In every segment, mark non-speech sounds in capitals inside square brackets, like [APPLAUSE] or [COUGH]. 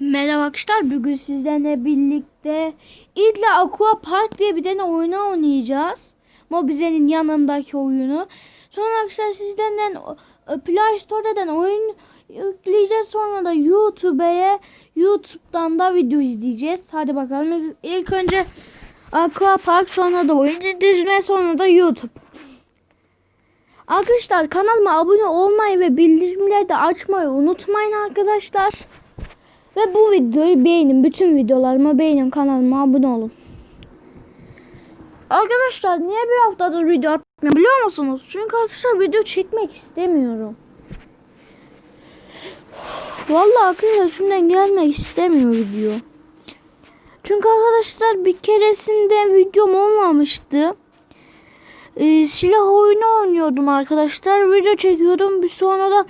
Merhaba arkadaşlar. Bugün sizlerle birlikte İdle Aqua Park diye bir tane oyunu oynayacağız. Mobize'nin yanındaki oyunu. Sonra arkadaşlar sizlerle e, Play Store'dan oyun yükleyeceğiz. Sonra da YouTube'ya YouTube'dan da video izleyeceğiz. Hadi bakalım. İlk- önce Aqua Park sonra da oyun dizme sonra da YouTube. Arkadaşlar kanalıma abone olmayı ve bildirimleri de açmayı unutmayın arkadaşlar. Ve bu videoyu beğenin. Bütün videolarımı beğenin. Kanalıma abone olun. Arkadaşlar niye bir haftadır video atmıyorum biliyor musunuz? Çünkü arkadaşlar video çekmek istemiyorum. Vallahi arkadaşlar şimdiden gelmek istemiyor video. Çünkü arkadaşlar bir keresinde videom olmamıştı. Ee, silah oyunu oynuyordum arkadaşlar. Video çekiyordum. Bir sonra da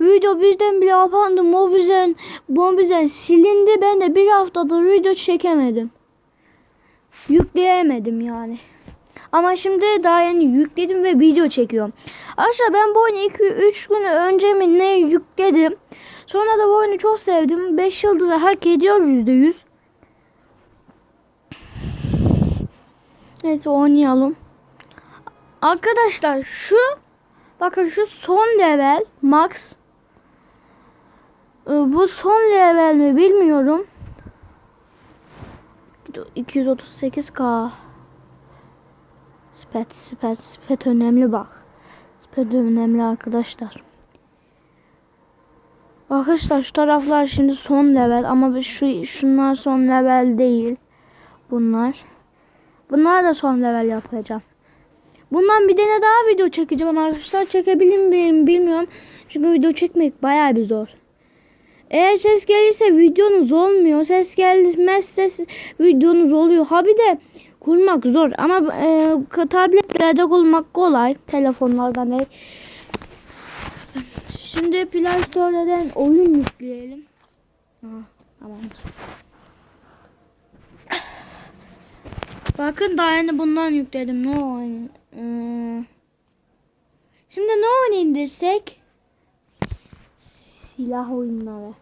video birden bile kapandı. Mobizen, Mobizen silindi. Ben de bir haftadır video çekemedim. Yükleyemedim yani. Ama şimdi daha yeni yükledim ve video çekiyorum. Arkadaşlar ben bu oyunu 2-3 gün önce mi ne yükledim. Sonra da bu oyunu çok sevdim. 5 yıldızı hak ediyor %100. Neyse oynayalım. Arkadaşlar şu bakın şu son level max bu son level mi bilmiyorum. 238k Spet spet spet önemli bak. Spet önemli arkadaşlar. Arkadaşlar şu taraflar şimdi son level ama şu şunlar son level değil. Bunlar. Bunlar da son level yapacağım. Bundan bir tane daha video çekeceğim arkadaşlar. Çekebilir miyim bilmiyorum. Çünkü video çekmek bayağı bir zor. Eğer ses gelirse videonuz olmuyor. Ses gelmezse videonuz oluyor. Ha bir de kurmak zor ama e, tabletlerde kurmak kolay. Telefonlardan değil. Şimdi Play Store'dan oyun yükleyelim. Aha. Bakın daha yeni bundan yükledim. Ne oyun? Ee, Şimdi ne oyun indirsek? Silah oyunları.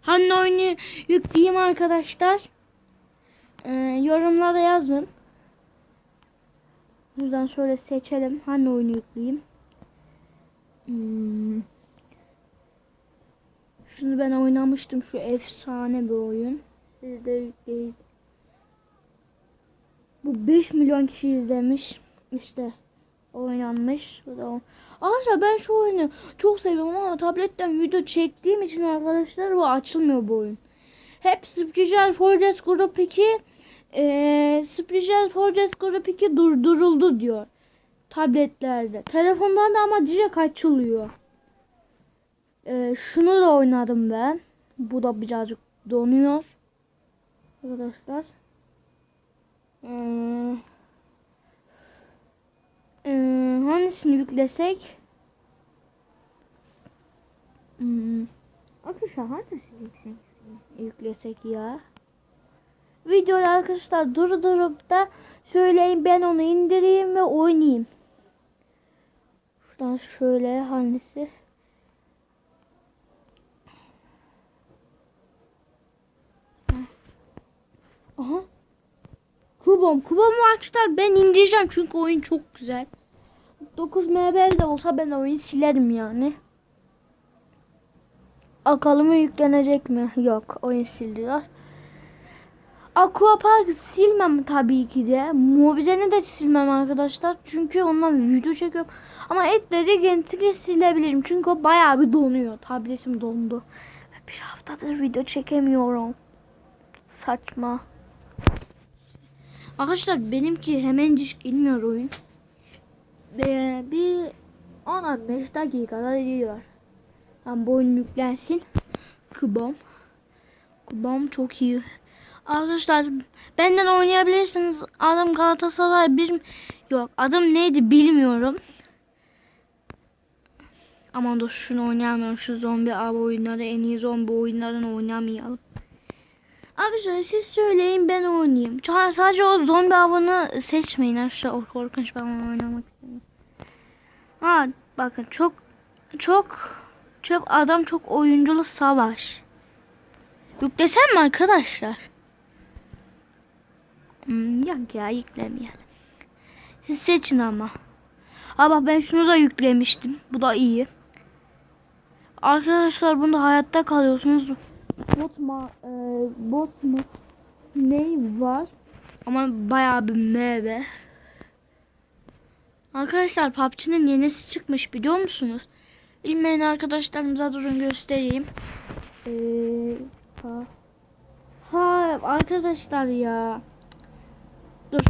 Hangi oyunu yükleyeyim arkadaşlar? Ee, yorumlara yazın. Buradan şöyle seçelim. Hangi oyunu yükleyeyim? Hmm. Şunu ben oynamıştım. Şu efsane bir oyun. Siz de yükleyin. Bu 5 milyon kişi izlemiş. İşte oynanmış. Bu da. Arkadaşlar ben şu oyunu çok seviyorum ama tabletten video çektiğim için arkadaşlar bu açılmıyor bu oyun. Hep Spiritual Fortress Group 2 eee Spiritual Fortress Group 2 durduruldu diyor. Tabletlerde. Telefonlarda ama direkt açılıyor. Eee, şunu da oynadım ben. Bu da birazcık donuyor. Arkadaşlar. Ee, hangisini yüklesek? Hmm. Arkadaşlar hangisini yüklesek, yüklesek ya? Videoyu arkadaşlar durdurup da söyleyin ben onu indireyim ve oynayayım. Şuradan şöyle hangisi? Aha. Kubom. Kubom arkadaşlar ben indireceğim çünkü oyun çok güzel. 9 MB de olsa ben oyunu silerim yani. Bakalım yüklenecek mi? Yok. Oyun sildiler. Aquapark silmem tabii ki de. Mobizen'i de silmem arkadaşlar. Çünkü ondan video çekiyorum. Ama etleri genellikle silebilirim. Çünkü o bayağı bir donuyor. Tabletim dondu. Bir haftadır video çekemiyorum. Saçma. Arkadaşlar benimki hemencik inmiyor oyun. Ee, bir 10-15 dakikada geliyor. Tam bu oyun yüklensin. Kubom. Kubom çok iyi. Arkadaşlar benden oynayabilirsiniz. Adım Galatasaray bir yok adım neydi bilmiyorum. Aman dur şunu oynayamıyorum. Şu zombi av oyunları en iyi zombi oyunlarını oynamayalım. Arkadaşlar siz söyleyin ben oynayayım. Sadece o zombi avını seçmeyin arkadaşlar. O korkunç ben onu oynamak istemiyorum. Ha bakın çok çok çok adam çok oyunculu savaş. Yüklesem mi arkadaşlar? Hmm, yok ya yüklemeyelim. Siz seçin ama. Bak ben şunu da yüklemiştim. Bu da iyi. Arkadaşlar bunda hayatta kalıyorsunuz. Bot mu? E, bot mu? Ney var? Ama bayağı bir meyve. Arkadaşlar PUBG'nin yenisi çıkmış biliyor musunuz? Bilmeyen arkadaşlarımıza durun göstereyim. Ee, ha. ha arkadaşlar ya. Dur.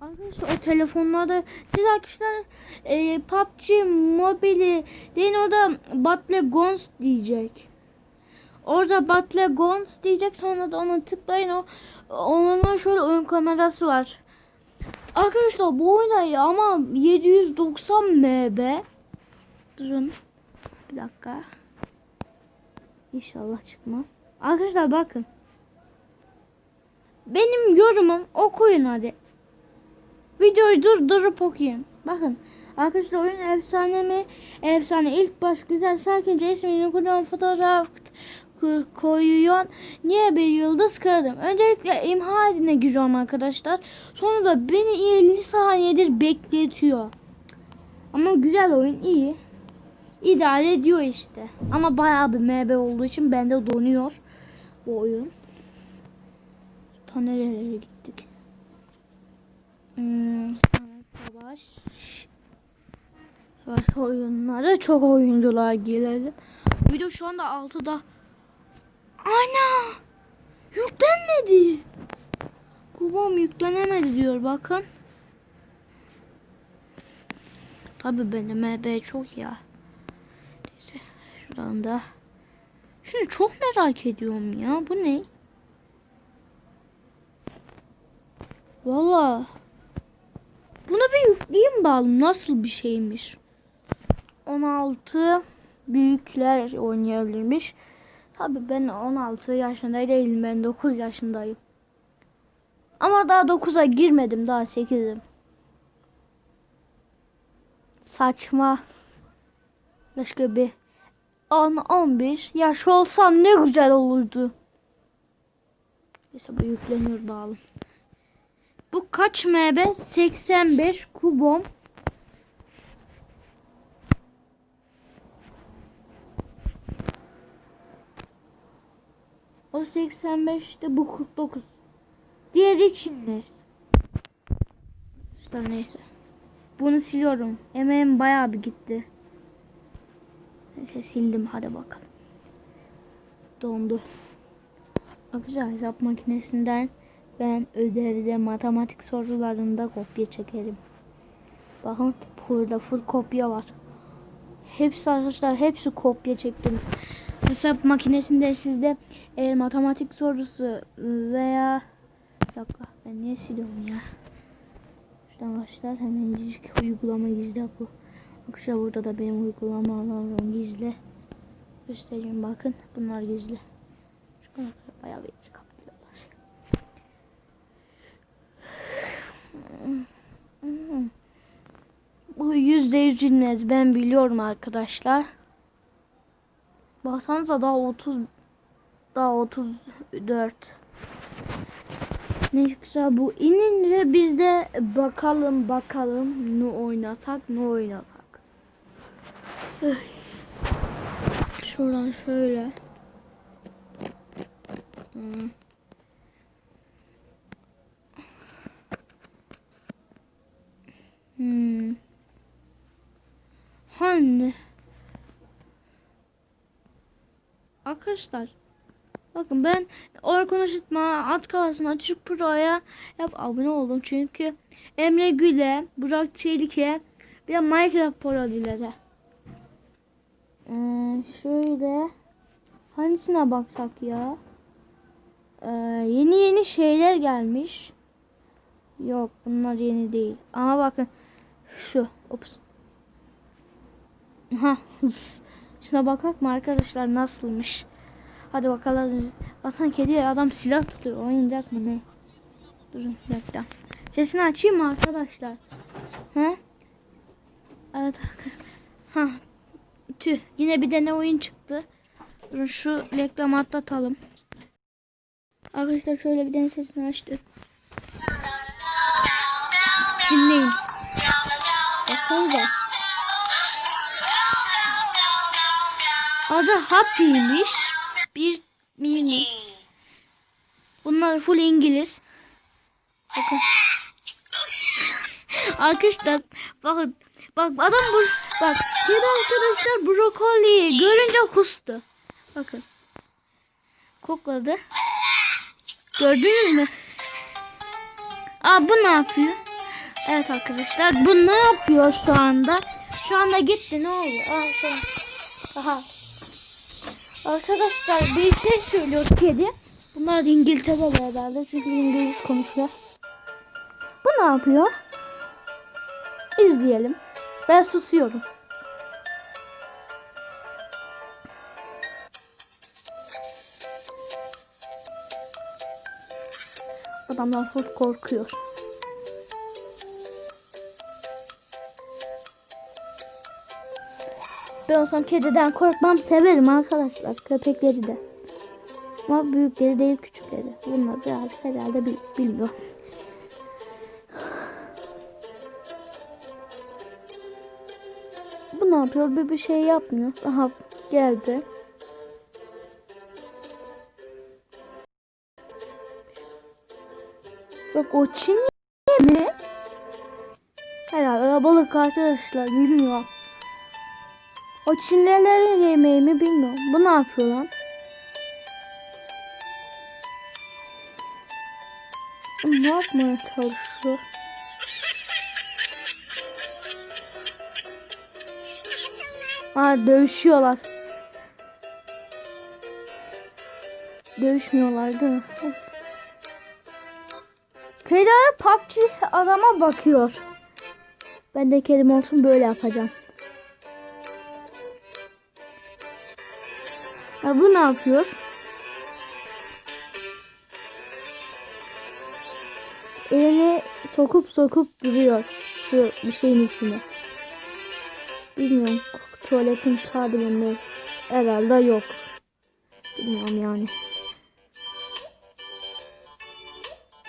Arkadaşlar o telefonlarda siz arkadaşlar e, PUBG mobili deyin orada Battle Gons diyecek. Orada Battle Gons diyecek sonra da ona tıklayın o onun şöyle oyun kamerası var. Arkadaşlar bu oyunda ya ama 790 MB. Durun. Bir dakika. İnşallah çıkmaz. Arkadaşlar bakın. Benim yorumum okuyun hadi. Videoyu durdurup okuyun. Bakın. Arkadaşlar oyun efsane mi? Efsane. İlk baş güzel sakince ismini kurulan fotoğraf ko- koyuyor. Niye bir yıldız kırdım? Öncelikle imha edine giriyorum arkadaşlar. Sonra da beni 50 saniyedir bekletiyor. Ama güzel oyun iyi. İdare ediyor işte. Ama bayağı bir MB olduğu için bende donuyor bu oyun. Ta nerelere gittik? Hmm, savaş. Savaş oyunları çok oyuncular gelelim. Video şu anda 6'da. Ana! Yüklenmedi. Babam yüklenemedi diyor bakın. Tabi benim MB çok ya. Neyse şuradan da. Şunu çok merak ediyorum ya. Bu ne? Valla. Bunu bir yükleyeyim bakalım nasıl bir şeymiş. 16 büyükler oynayabilirmiş. Tabi ben 16 yaşında değilim ben 9 yaşındayım. Ama daha 9'a girmedim daha 8'im. Saçma. Başka bir 10 11 yaş olsam ne güzel olurdu. Neyse bu yükleniyor bağlı. Bu kaç MB? 85 kubom. O 85'te bu 49. Diğeri içinde. İşte neyse. Bunu siliyorum. Emeğim bayağı bir gitti. Neyse sildim hadi bakalım. Dondu. Arkadaşlar hesap makinesinden ben ödevde matematik sorularında kopya çekerim. Bakın burada full kopya var. Hepsi arkadaşlar hepsi kopya çektim. Hesap makinesinde sizde eğer matematik sorusu veya dakika ben niye siliyorum ya? Şuradan başlar hemen uygulama gizle bu. Arkadaşlar burada da benim uygulamalarım gizli. Göstereyim bakın bunlar gizli. Şu bayağı bir kapatıyorlar. Bu yüzde yüz bilmez ben biliyorum arkadaşlar. Baksanıza daha 30 daha 34 ne güzel bu inin ve biz de bakalım bakalım ne oynatak ne oynatak. Şuradan şöyle. Hmm. Hmm. Hani? Arkadaşlar bakın ben Orkun Işıtma at kafasına Türk Pro'ya hep abone oldum çünkü Emre Gül'e, Burak Çelik'e bir de Minecraft parodilere. Ee, şöyle hangisine baksak ya? Ee, yeni yeni şeyler gelmiş. Yok bunlar yeni değil. Ama bakın şu. Ops. Ha. [LAUGHS] Şuna bakak mı arkadaşlar nasılmış? Hadi bakalım. Vatan kedi adam silah tutuyor. Oyuncak mı ne? Durun bir dakika. Sesini açayım mı arkadaşlar? Ha? Evet. Ha. Tüh. Yine bir de oyun çıktı. Durun şu reklamı atlatalım. Arkadaşlar şöyle bir den sesini açtı. Dinleyin. Bakalım da. Adı Happy'miş. Bir mini. Bunlar full İngiliz. Bakın. Arkadaşlar bakın. Bak adam bu bak kedi arkadaşlar brokoliyi görünce kustu. Bakın. Kokladı. Gördünüz mü? Aa bu ne yapıyor? Evet arkadaşlar bu ne yapıyor şu anda? Şu anda gitti ne oldu? Aa şey. Aha. Arkadaşlar bir şey söylüyor kedi. Bunlar da İngiltere'de herhalde çünkü İngiliz konuşuyor. Bu ne yapıyor? İzleyelim. Ben susuyorum. Adamlar çok korkuyor. Ben olsam kediden korkmam severim arkadaşlar. Köpekleri de. Ama büyükleri değil küçükleri. Bunlar birazcık herhalde bil bilmiyor. Bu ne yapıyor? Bir bir şey yapmıyor. Aha geldi. Yok o Çin mi? Herhalde balık arkadaşlar bilmiyorum. O Çinlilerin yemeği mi bilmiyorum. Bu ne yapıyor lan? Ne yapmaya çalışıyor? Aa dövüşüyorlar. Dövüşmüyorlar değil mi? Kedi PUBG adama bakıyor. Ben de kedim olsun böyle yapacağım. Bu ne yapıyor? Elini sokup sokup duruyor şu bir şeyin içine. Bilmiyorum tuvaletin bende herhalde yok. Bilmiyorum yani.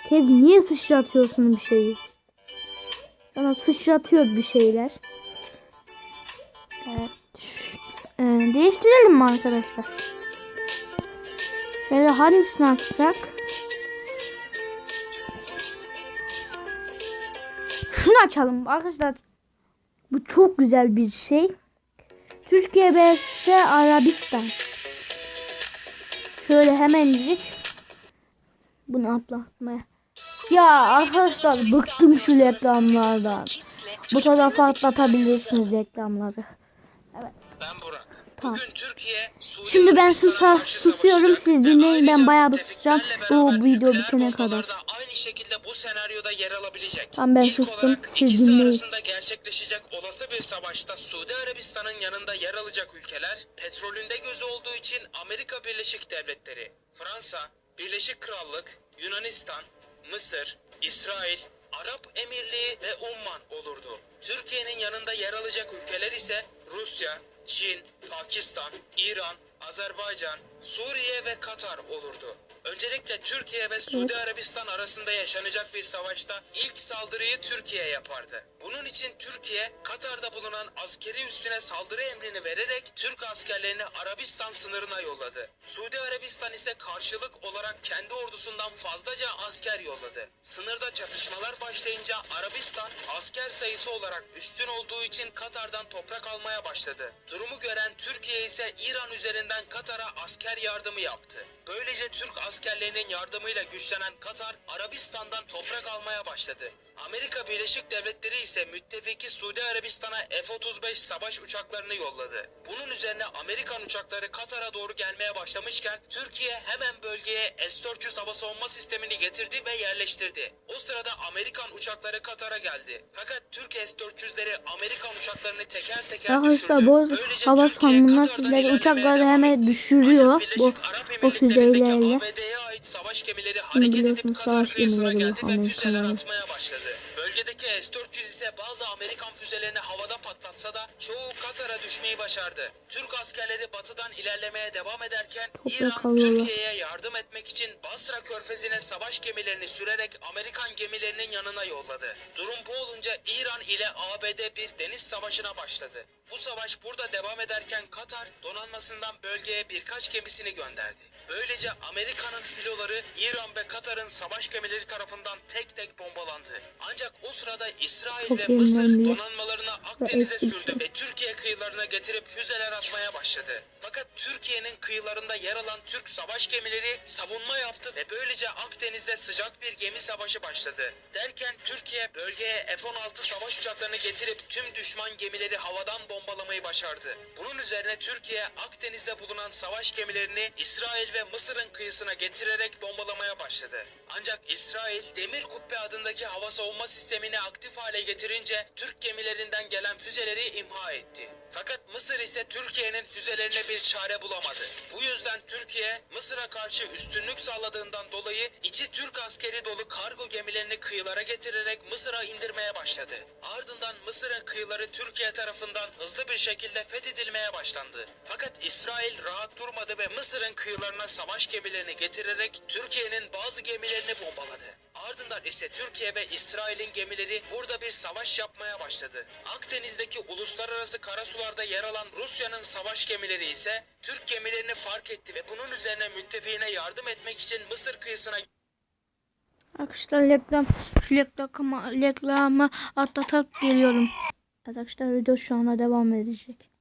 Kedi niye sıçratıyorsun bir şeyi? Bana sıçratıyor bir şeyler. Evet. Şu- e, değiştirelim mi arkadaşlar? Şöyle hangisini açsak? Şunu açalım arkadaşlar. Bu çok güzel bir şey. Türkiye vs Arabistan. Şöyle hemencik bunu atlatmaya. Ya arkadaşlar bıktım şu reklamlardan. Bu tarafa atlatabilirsiniz reklamları. Ben Suriye Şimdi ben karşı susuyorum siz dinleyin ben bayağı bir susacağım bu video bitene kadar. aynı şekilde bu senaryoda yer alabilecek. Tamam, ben İlk sustum, siz dinleyin. arasında gerçekleşecek olası bir savaşta Suudi Arabistan'ın yanında yer alacak ülkeler petrolünde gözü olduğu için Amerika Birleşik Devletleri, Fransa, Birleşik Krallık, Yunanistan, Mısır, İsrail, Arap Emirliği ve Umman olurdu. Türkiye'nin yanında yer alacak ülkeler ise Rusya, Çin, Pakistan, İran, Azerbaycan, Suriye ve Katar olurdu. Öncelikle Türkiye ve Suudi Arabistan arasında yaşanacak bir savaşta ilk saldırıyı Türkiye yapardı. Bunun için Türkiye, Katar'da bulunan askeri üssüne saldırı emrini vererek Türk askerlerini Arabistan sınırına yolladı. Suudi Arabistan ise karşılık olarak kendi ordusundan fazlaca asker yolladı. Sınırda çatışmalar başlayınca Arabistan asker sayısı olarak üstün olduğu için Katar'dan toprak almaya başladı. Durumu gören Türkiye ise İran üzerinden Katar'a asker yardımı yaptı. Böylece Türk askerlerinin yardımıyla güçlenen Katar, Arabistan'dan toprak almaya başladı. Amerika Birleşik Devletleri ise müttefiki Suudi Arabistan'a F-35 savaş uçaklarını yolladı. Bunun üzerine Amerikan uçakları Katar'a doğru gelmeye başlamışken Türkiye hemen bölgeye S-400 hava savunma sistemini getirdi ve yerleştirdi. O sırada Amerikan uçakları Katar'a geldi. Fakat Türk S-400'leri Amerikan uçaklarını teker teker Arkadaşlar düşürdü. bu Böylece hava savunma ilerlemeye uçakları hemen düşürüyor bu bu füzelerle. ABD'ye ait savaş gemileri hareket edip Katar kıyısına geldi ve füzeler atmaya başladı. Bölgede Bölgedeki S-400 ise bazı Amerikan füzelerini havada patlatsa da çoğu Katar'a düşmeyi başardı. Türk askerleri batıdan ilerlemeye devam ederken İran. Türkiye'ye yardım etmek için Basra körfezine savaş gemilerini sürerek Amerikan gemilerinin yanına yolladı. Durum bu olunca İran ile ABD bir deniz savaşına başladı. Bu savaş burada devam ederken Katar donanmasından bölgeye birkaç gemisini gönderdi. Böylece Amerika'nın filoları İran ve Katar'ın savaş gemileri tarafından tek tek bombalandı. Ancak o sırada İsrail Çok ve Mısır önemli. donanmalarını Akdeniz'e sürdü şey. ve Türkiye kıyılarına getirip füzeler atmaya başladı. Fakat Türkiye'nin kıyılarında yer alan Türk savaş gemileri savunma yaptı ve böylece Akdeniz'de sıcak bir gemi savaşı başladı. Derken Türkiye bölgeye F-16 savaş uçaklarını getirip tüm düşman gemileri havadan bombalamayı başardı. Bunun üzerine Türkiye Akdeniz'de bulunan savaş gemilerini İsrail ve Mısır'ın kıyısına getirerek bombalamaya başladı. Ancak İsrail Demir Kubbe adındaki hava savunma sistemini aktif hale getirince Türk gemilerinden gelen füzeleri imha etti. Fakat Mısır ise Türkiye'nin füzelerine bir çare bulamadı. Bu yüzden Türkiye Mısır'a karşı üstünlük sağladığından dolayı içi Türk askeri dolu kargo gemilerini kıyılara getirerek Mısır'a indirmeye başladı. Ardından Mısır'ın kıyıları Türkiye tarafından hızlı bir şekilde fethedilmeye başlandı. Fakat İsrail rahat durmadı ve Mısır'ın kıyılarına savaş gemilerini getirerek Türkiye'nin bazı gemilerini bombaladı. Ardından ise Türkiye ve İsrail'in gemileri burada bir savaş yapmaya başladı. Akdeniz'deki uluslararası karasularda yer alan Rusya'nın savaş gemileri ise Türk gemilerini fark etti ve bunun üzerine müttefiğine yardım etmek için Mısır kıyısına Arkadaşlar reklam şu reklamı, reklamı atlatıp geliyorum. Arkadaşlar video şu anda devam edecek.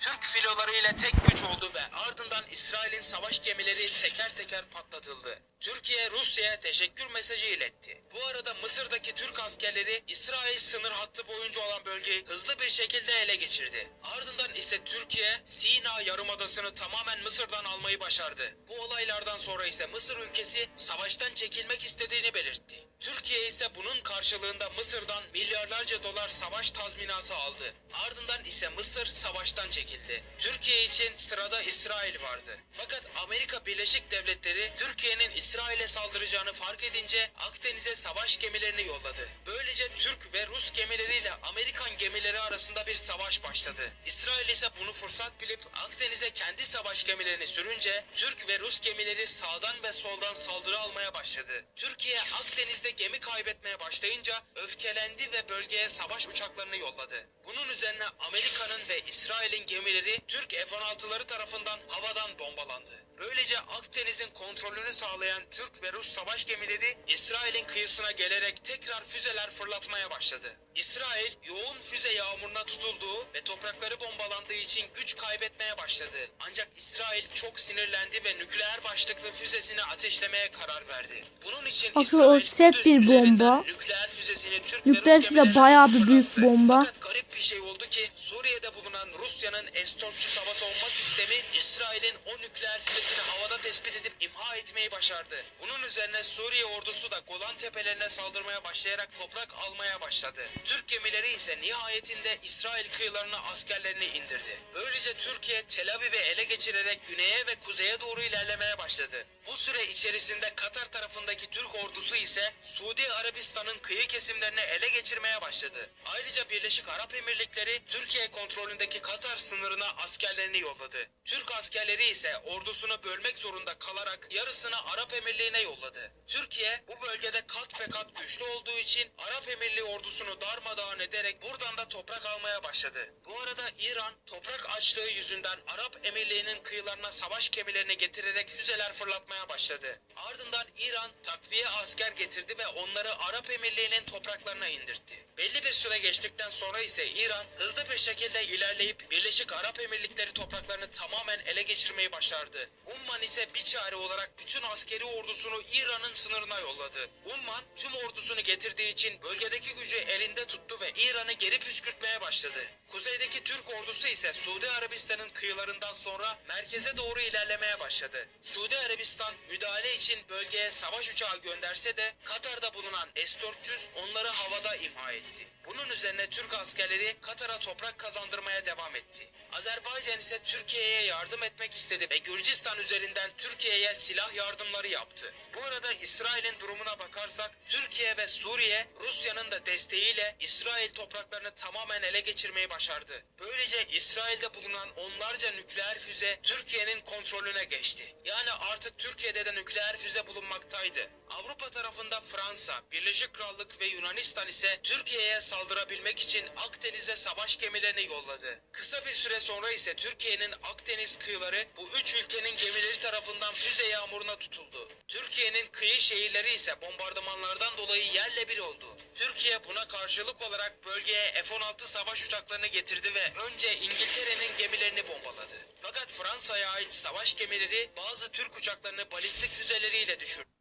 Türk filoları ile tek güç oldu ve ardından İsrail'in savaş gemileri teker teker patlatıldı. Türkiye Rusya'ya teşekkür mesajı iletti. Bu arada Mısır'daki Türk askerleri İsrail sınır hattı boyunca olan bölgeyi hızlı bir şekilde ele geçirdi. Ardından ise Türkiye Sina Yarımadası'nı tamamen Mısır'dan almayı başardı. Bu olaylardan sonra ise Mısır ülkesi savaştan çekilmek istediğini belirtti. Türkiye ise bunun karşılığında Mısır'dan milyarlarca dolar savaş tazminatı aldı. Ardından ise Mısır savaştan çekildi. Türkiye için sırada İsrail vardı. Fakat Amerika Birleşik Devletleri Türkiye'nin İsrail'e saldıracağını fark edince Akdeniz'e savaş gemilerini yolladı. Böylece Türk ve Rus gemileriyle Amerikan gemileri arasında bir savaş başladı. İsrail ise bunu fırsat bilip Akdeniz'e kendi savaş gemilerini sürünce Türk ve Rus gemileri sağdan ve soldan saldırı almaya başladı. Türkiye Akdeniz'de gemi kaybetmeye başlayınca öfkelendi ve bölgeye savaş uçaklarını yolladı. Bunun üzerine Amerika'nın ve İsrail'in gemileri Türk F-16'ları tarafından havadan bombalandı. Böylece Akdeniz'in kontrolünü sağlayan Türk ve Rus savaş gemileri İsrail'in kıyısına gelerek tekrar füzeler fırlatmaya başladı. İsrail yoğun füze yağmuruna tutulduğu ve toprakları bombalandığı için güç kaybetmeye başladı. Ancak İsrail çok sinirlendi ve nükleer başlıklı füzesini ateşlemeye karar verdi. Bunun için o İsrail sert Kudüs bir bomba. Nükleer füzesini Türk Nükleer ve Rus füze bayağı bir büyük fırlattı. bomba. Fakat garip bir şey oldu ki Suriye'de bulunan Rusya'nın S-400 hava savunma sistemi İsrail'in o nükleer füzesini havada tespit edip imha etmeyi başardı. Bunun üzerine Suriye ordusu da Golan tepelerine saldırmaya başlayarak toprak almaya başladı. Türk gemileri ise nihayetinde İsrail kıyılarına askerlerini indirdi. Böylece Türkiye Tel Aviv'i ele geçirerek güneye ve kuzeye doğru ilerlemeye başladı. Bu süre içerisinde Katar tarafındaki Türk ordusu ise Suudi Arabistan'ın kıyı kesimlerini ele geçirmeye başladı. Ayrıca Birleşik Arap Emirlikleri Türkiye kontrolündeki Katar sınırına askerlerini yolladı. Türk askerleri ise ordusunu bölmek zorunda kalarak yarısını Arap Emirliği'ne yolladı. Türkiye bu bölgede kat ve kat güçlü olduğu için Arap Emirliği ordusunu darmadağın ederek buradan da toprak almaya başladı. Bu arada İran toprak açlığı yüzünden Arap Emirliği'nin kıyılarına savaş gemilerini getirerek füzeler fırlatmaya başladı. Ardından İran takviye asker getirdi ve onları Arap Emirliği'nin topraklarına indirtti. Belli bir süre geçtikten sonra ise İran hızlı bir şekilde ilerleyip Birleşik Arap Emirlikleri topraklarını tamamen ele geçirmeyi başardı. Umman ise bir çare olarak bütün askeri ordusunu İran'ın sınırına yolladı. Umman tüm ordusunu getirdiği için bölgedeki gücü elinde tuttu ve İran'ı geri püskürtmeye başladı. Kuzeydeki Türk ordusu ise Suudi Arabistan'ın kıyılarından sonra merkeze doğru ilerlemeye başladı. Suudi Arabistan müdahale için bölgeye savaş uçağı gönderse de Katar'da bulunan S-400 onları havada imha etti. Bunun üzerine Türk askerleri Katar'a toprak kazandırmaya devam etti. Azerbaycan ise Türkiye'ye yardım etmek istedi ve Gürcistan üzerinden Türkiye'ye silah yardımları yaptı. Bu arada İsrail'in durumuna bakarsak Türkiye ve Suriye Rusya'nın da desteğiyle İsrail topraklarını tamamen ele geçirmeyi başardı. Böylece İsrail'de bulunan onlarca nükleer füze Türkiye'nin kontrolüne geçti. Yani artık Türkiye'de de nükleer füze bulunmaktaydı. Avrupa tarafında Fransa, Birleşik Krallık ve Yunanistan ise Türkiye'ye saldırabilmek için Akdeniz'e savaş gemilerini yolladı. Kısa bir süre sonra ise Türkiye'nin Akdeniz kıyıları bu üç ülkenin gemileri tarafından füze yağmuruna tutuldu. Türkiye'nin kıyı şehirleri ise bombardımanlardan dolayı yerle bir oldu. Türkiye buna karşılık olarak bölgeye F-16 savaş uçaklarını getirdi ve önce İngiltere'nin gemilerini bombaladı. Fakat Fransa'ya ait savaş gemileri bazı Türk uçaklarını balistik füzeleriyle düşürdü.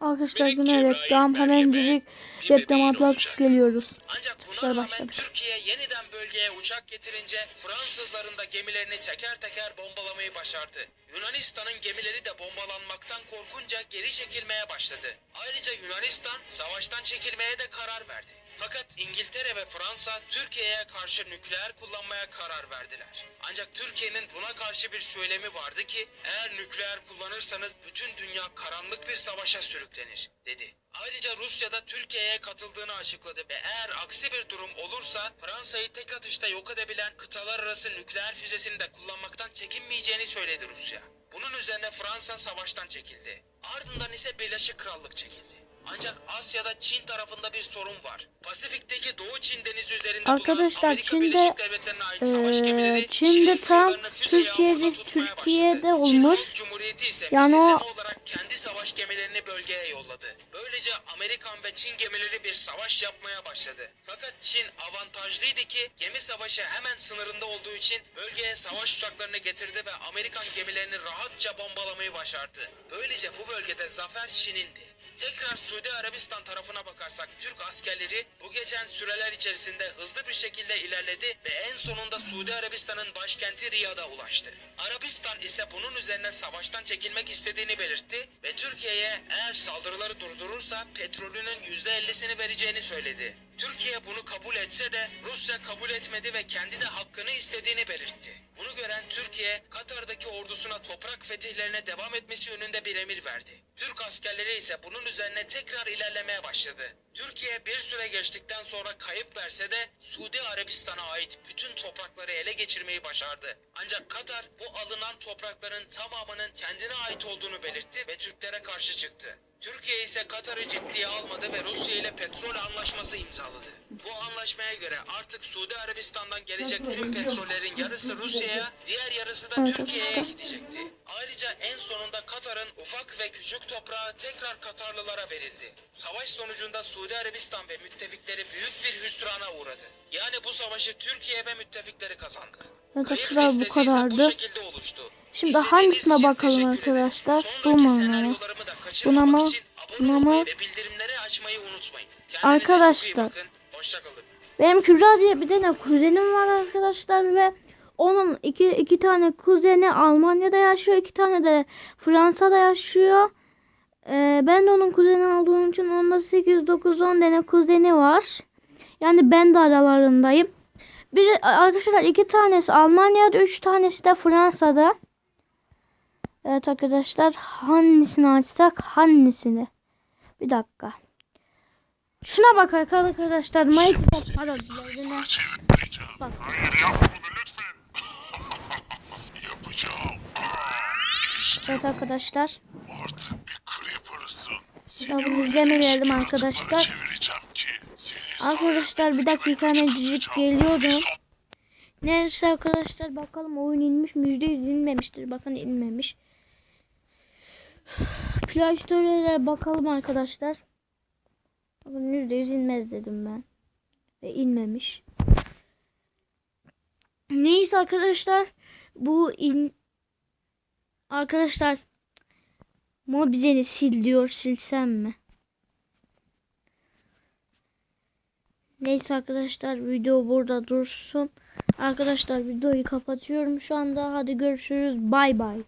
Arkadaşlar Cebrail reklam hemencik reklam atlatıp geliyoruz. Ancak buna rağmen. Türkiye yeniden bölgeye uçak getirince Fransızların da gemilerini teker teker bombalamayı başardı. Yunanistan'ın gemileri de bombalanmaktan korkunca geri çekilmeye başladı. Ayrıca Yunanistan savaştan çekilmeye de karar verdi. Fakat İngiltere ve Fransa Türkiye'ye karşı nükleer kullanmaya karar verdiler. Ancak Türkiye'nin buna karşı bir söylemi vardı ki eğer nükleer kullanırsanız bütün dünya karanlık bir savaşa sürüklenir dedi. Ayrıca Rusya da Türkiye'ye katıldığını açıkladı ve eğer aksi bir durum olursa Fransa'yı tek atışta yok edebilen kıtalar arası nükleer füzesini de kullanmaktan çekinmeyeceğini söyledi Rusya. Bunun üzerine Fransa savaştan çekildi. Ardından ise Birleşik Krallık çekildi. Ancak Asya'da Çin tarafında bir sorun var. Pasifik'teki Doğu Çin Denizi üzerinde Arkadaşlar, bulunan Çin'de, gemileri Çin'de tam Türkiye'de- Türkiye'de olmuş. Halk Cumhuriyeti ise Yani o- olarak kendi savaş gemilerini bölgeye yolladı. Böylece Amerikan ve Çin gemileri bir savaş yapmaya başladı. Fakat Çin avantajlıydı ki gemi savaşı hemen sınırında olduğu için bölgeye savaş uçaklarını getirdi ve Amerikan gemilerini rahatça bombalamayı başardı. Böylece bu bölgede zafer Çin'indi. Tekrar Suudi Arabistan tarafına bakarsak Türk askerleri bu geçen süreler içerisinde hızlı bir şekilde ilerledi ve en sonunda Suudi Arabistan'ın başkenti Riyad'a ulaştı. Arabistan ise bunun üzerine savaştan çekilmek istediğini belirtti ve Türkiye'ye eğer saldırıları durdurursa petrolünün %50'sini vereceğini söyledi. Türkiye bunu kabul etse de Rusya kabul etmedi ve kendi de hakkını istediğini belirtti. Bunu gören Türkiye, Katar'daki ordusuna toprak fetihlerine devam etmesi yönünde bir emir verdi. Türk askerleri ise bunun üzerine tekrar ilerlemeye başladı. Türkiye bir süre geçtikten sonra kayıp verse de Suudi Arabistan'a ait bütün toprakları ele geçirmeyi başardı. Ancak Katar bu alınan toprakların tamamının kendine ait olduğunu belirtti ve Türklere karşı çıktı. Türkiye ise Katar'ı ciddiye almadı ve Rusya ile petrol anlaşması imzaladı. Bu anlaşmaya göre artık Suudi Arabistan'dan gelecek tüm petrollerin yarısı Rusya'ya, diğer yarısı da. Türkiye'ye gidecekti. Ayrıca en sonunda Katar'ın ufak ve küçük toprağı tekrar Katarlılara verildi. Savaş sonucunda Suudi Arabistan ve müttefikleri büyük bir hüsrana uğradı. Yani bu savaşı Türkiye ve müttefikleri kazandı. Arkadaşlar, bu kadardı. bu şekilde oluştu. Şimdi İzlediğiniz hangisine bakalım arkadaşlar? Bu mu? Senaryolarımı da kaçırmamak Buna mı? için abone Buna olmayı mı? ve bildirimleri açmayı unutmayın. Kendinize Arkadaşlar. Benim Kübra diye bir tane kuzenim var arkadaşlar ve onun iki, iki tane kuzeni Almanya'da yaşıyor. iki tane de Fransa'da yaşıyor. Ee, ben de onun kuzeni olduğum için onda 8, 9, 10 tane kuzeni var. Yani ben de aralarındayım. Bir arkadaşlar iki tanesi Almanya'da, üç tanesi de Fransa'da. Evet arkadaşlar hangisini açsak hangisini? Bir dakika. Şuna bak arkadaşlar Minecraft parodilerine. Çevirmeyeceğim. Bak. [LAUGHS] Evet arkadaşlar. artık bir creeper'sın. Ben bunu öyle izleme değişik geldim yaratıklara arkadaşlar. Arkadaşlar bir dakika hemencik geliyorum. Neyse arkadaşlar bakalım oyun inmiş mi? %100 inmemiştir. Bakın inmemiş. Play Store'e bakalım arkadaşlar. Bakın %100 inmez dedim ben. Ve inmemiş. Neyse arkadaşlar. Bu in... Arkadaşlar. Mobizeni sil diyor. Silsem mi? Neyse arkadaşlar video burada dursun. Arkadaşlar videoyu kapatıyorum şu anda. Hadi görüşürüz. Bay bay.